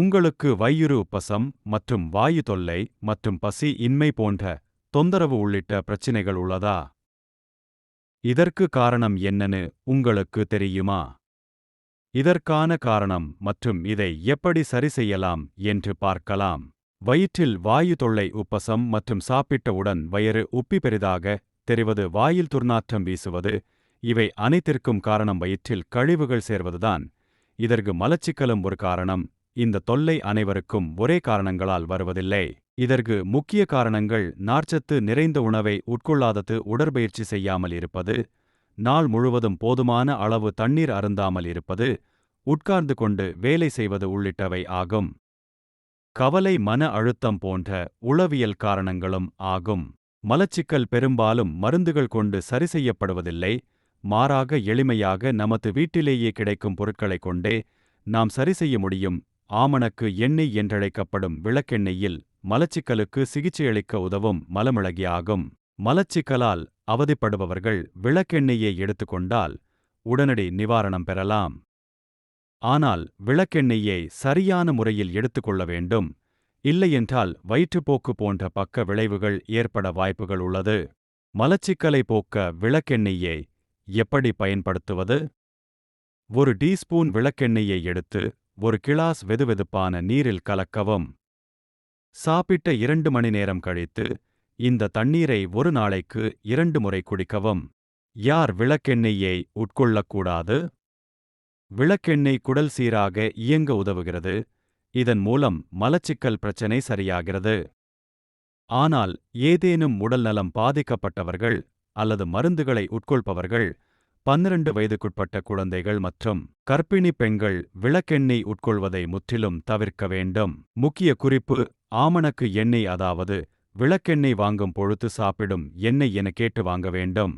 உங்களுக்கு வயிறு உப்பசம் மற்றும் வாயு தொல்லை மற்றும் பசி இன்மை போன்ற தொந்தரவு உள்ளிட்ட பிரச்சினைகள் உள்ளதா? இதற்கு காரணம் என்னன்னு உங்களுக்கு தெரியுமா? இதற்கான காரணம் மற்றும் இதை எப்படி சரி செய்யலாம் என்று பார்க்கலாம். வயிற்றில் வாயு தொல்லை உப்பசம் மற்றும் சாப்பிட்டவுடன் வயிறு உப்பி பெரிதாக தெரிவது வாயில் துர்நாற்றம் வீசுவது இவை அனைத்திற்கும் காரணம் வயிற்றில் கழிவுகள் சேர்வதுதான். இதற்கு மலச்சிக்கலும் ஒரு காரணம். இந்த தொல்லை அனைவருக்கும் ஒரே காரணங்களால் வருவதில்லை. இதற்கு முக்கிய காரணங்கள் நார்ச்சத்து நிறைந்த உணவை உட்கொள்ளாதது உடற்பயிற்சி செய்யாமல் இருப்பது நாள் முழுவதும் போதுமான அளவு தண்ணீர் அருந்தாமல் இருப்பது உட்கார்ந்து கொண்டு வேலை செய்வது உள்ளிட்டவை ஆகும். கவலை மன அழுத்தம் போன்ற உளவியல் காரணங்களும் ஆகும். மலச்சிக்கல் பெரும்பாலும் மருந்துகள் கொண்டு சரி செய்யப்படுவதில்லை. மாறாக எளிமையாக நமது வீட்டிலேயே கிடைக்கும் பொருட்களைக் கொண்டே நாம் சரி செய்ய முடியும் ஆமணக்கு எண்ணெய் என்றழைக்கப்படும் விளக்கெண்ணெயில் மலச்சிக்கலுக்கு சிகிச்சையளிக்க உதவும் மலமிளகி ஆகும். மலச்சிக்கலால் அவதிப்படுபவர்கள் விளக்கெண்ணெயை எடுத்துக்கொண்டால் உடனடி நிவாரணம் பெறலாம். ஆனால் விளக்கெண்ணெயை சரியான முறையில் எடுத்துக்கொள்ள வேண்டும். இல்லையென்றால் வயிற்றுப்போக்கு போன்ற பக்க விளைவுகள் ஏற்பட வாய்ப்புகள் உள்ளது. மலச்சிக்கலை போக்க விளக்கெண்ணெயை எப்படி பயன்படுத்துவது? ஒரு டீஸ்பூன் விளக்கெண்ணெயை எடுத்து ஒரு கிளாஸ் வெதுவெதுப்பான நீரில் கலக்கவும். சாப்பிட்ட இரண்டு மணி நேரம் கழித்து இந்த தண்ணீரை ஒரு நாளைக்கு இரண்டு முறை குடிக்கவும். யார் விளக்கெண்ணெயை உட்கொள்ளக்கூடாது? விளக்கெண்ணெய் குடல் சீராக இயங்க உதவுகிறது. இதன் மூலம் மலச்சிக்கல் பிரச்சனை சரியாகிறது. ஆனால் ஏதேனும் உடல்நலம் பாதிக்கப்பட்டவர்கள் அல்லது மருந்துகளை உட்கொள்பவர்கள் பன்னிரண்டு வயதுக்குட்பட்ட குழந்தைகள் மற்றும் கர்ப்பிணி பெண்கள் விளக்கெண்ணெய் உட்கொள்வதை முற்றிலும் தவிர்க்க வேண்டும். முக்கிய குறிப்பு ஆமணக்கு எண்ணெய் அதாவது விளக்கெண்ணெய் வாங்கும் பொழுது சாப்பிடும் எண்ணெய் என கேட்டு வாங்க வேண்டும்.